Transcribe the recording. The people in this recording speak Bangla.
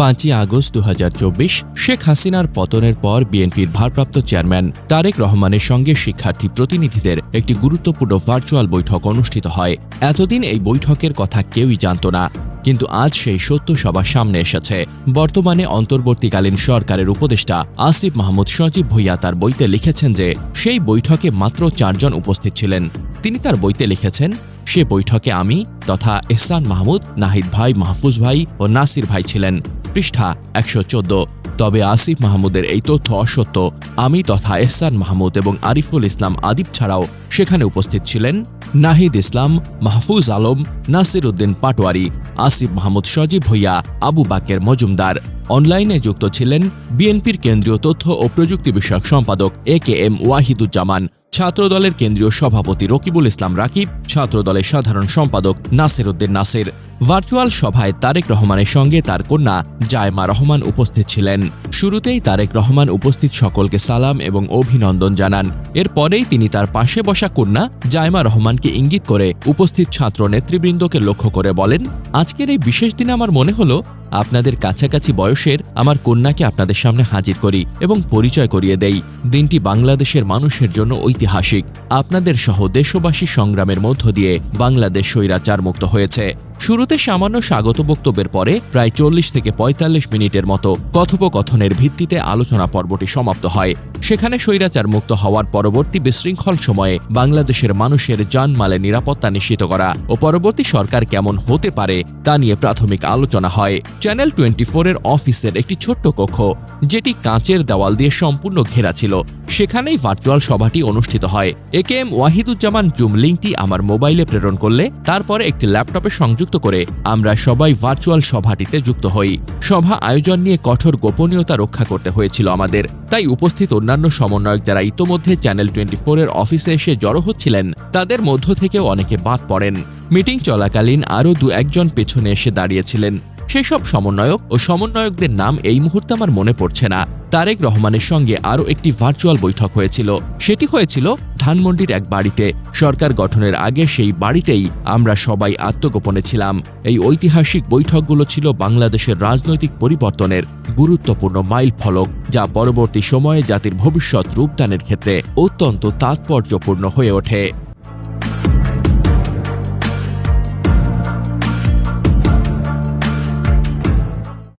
পাঁচই আগস্ট দু হাজার চব্বিশ, শেখ হাসিনার পতনের পর বিএনপির ভারপ্রাপ্ত চেয়ারম্যান তারেক রহমানের সঙ্গে শিক্ষার্থী প্রতিনিধিদের একটি গুরুত্বপূর্ণ ভার্চুয়াল বৈঠক অনুষ্ঠিত হয়। এতদিন এই বৈঠকের কথা কেউই জানত না, কিন্তু আজ সেই সত্য সবার সামনে এসেছে। বর্তমানে অন্তর্বর্তীকালীন সরকারের উপদেষ্টা আসিফ মাহমুদ সজীব ভুইয়া তার বইতে লিখেছেন যে, সেই বৈঠকে মাত্র চারজন উপস্থিত ছিলেন। তিনি তার বইতে লিখেছেন, সে বৈঠকে আমি তথা এহসান মাহমুদ, নাহিদ ভাই, মাহফুজ ভাই ও নাসির ভাই ছিলেন। পৃষ্ঠা একশো চোদ্দ। তবে আসিফ মাহমুদের এই তথ্য অসত্য। আমি তথা এহসান মাহমুদ এবং আরিফুল ইসলাম আদিব ছাড়াও সেখানে উপস্থিত ছিলেন নাহিদ ইসলাম, মাহফুজ আলম নাসির উদ্দিন পাটোয়ারি, আসিফ মাহমুদ সজীব ভুইয়া, আবু বাকের মজুমদার। অনলাইনে যুক্ত ছিলেন বিএনপির কেন্দ্রীয় তথ্য ও প্রযুক্তি বিষয়ক সম্পাদক এ কে এম ওয়াহিদুজ্জামান। ছাত্রদলের কেন্দ্রীয় সভাপতি রকিবুল ইসলাম রাকিব, ছাত্রদলের সাধারণ সম্পাদক নাসির উদ্দিন নাসির। ভার্চুয়াল সভায় তারেক রহমানের সঙ্গে তার কন্যা জায়মা রহমান উপস্থিত ছিলেন। শুরুতেই তারেক রহমান উপস্থিত সকলকে সালাম এবং অভিনন্দন জানান। এরপরেই তিনি তার পাশে বসা কন্যা জায়মা রহমানকে ইঙ্গিত করে উপস্থিত ছাত্র নেতৃবৃন্দকে লক্ষ্য করে বলেন, আজকের এই বিশেষ দিনে আমার মনে হলো আপনাদের কাছাকাছি বয়সের আমার কন্যাকে আপনাদের সামনে হাজির করি এবং পরিচয় করিয়ে দেই। দিনটি বাংলাদেশের মানুষের জন্য ঐতিহাসিক। আপনাদের সহ দেশবাসী সংগ্রামের মধ্য দিয়ে বাংলাদেশ স্বৈরাচার মুক্ত হয়েছে। শুরুতে সামান্য স্বাগত বক্তব্যের পরে প্রায় চল্লিশ থেকে পঁয়তাল্লিশ মিনিটের মতো কথোপকথনের ভিত্তিতে আলোচনা পর্বটি সমাপ্ত হয়। সেখানে স্বৈরাচার মুক্ত হওয়ার পরবর্তী বিশৃঙ্খল সময়ে বাংলাদেশের মানুষের জানমালের নিরাপত্তা নিশ্চিত করা ও পরবর্তী সরকার কেমন হতে পারে তা নিয়ে প্রাথমিক আলোচনা হয়। চ্যানেল টোয়েন্টি এর অফিসের একটি ছোট্ট কক্ষ, যেটি কাঁচের দেওয়াল দিয়ে সম্পূর্ণ ঘেরা ছিল। সেখানেই ভার্চুয়াল সভাটি অনুষ্ঠিত হয়। A K M Wahiduzzaman zoom লিঙ্কটি আমার মোবাইলে প্রেরণ করলে তারপরে একটি ল্যাপটপে সংযুক্ত করে আমরা সবাই ভার্চুয়াল সভাটিতে যুক্ত হই। সভা আয়োজন নিয়ে কঠোর গোপনীয়তা রক্ষা করতে হয়েছিল আমাদের। তাই উপস্থিত অন্যান্য সমন্বয়ক যারা ইতোমধ্যে চ্যানেল টোয়েন্টি এর অফিসে এসে জড়ো হচ্ছিলেন, তাদের মধ্য থেকেও অনেকে বাদ পড়েন। মিটিং চলাকালীন আরও দু একজন পেছনে এসে দাঁড়িয়েছিলেন। সেসব সমন্বয়ক ও সমন্বয়কদের নাম এই মুহূর্তে আমার মনে পড়ছে না। তারেক রহমানের সঙ্গে আরও একটি ভার্চুয়াল বৈঠক হয়েছিল। সেটি হয়েছিল ধানমন্ডির এক বাড়িতে। সরকার গঠনের আগে সেই বাড়িতেই আমরা সবাই আত্মগোপনে ছিলাম। এই ঐতিহাসিক বৈঠকগুলো ছিল বাংলাদেশের রাজনৈতিক পরিবর্তনের গুরুত্বপূর্ণ মাইল ফলক, যা পরবর্তী সময়ে জাতির ভবিষ্যৎ রূপদানের ক্ষেত্রে অত্যন্ত তাৎপর্যপূর্ণ হয়ে ওঠে।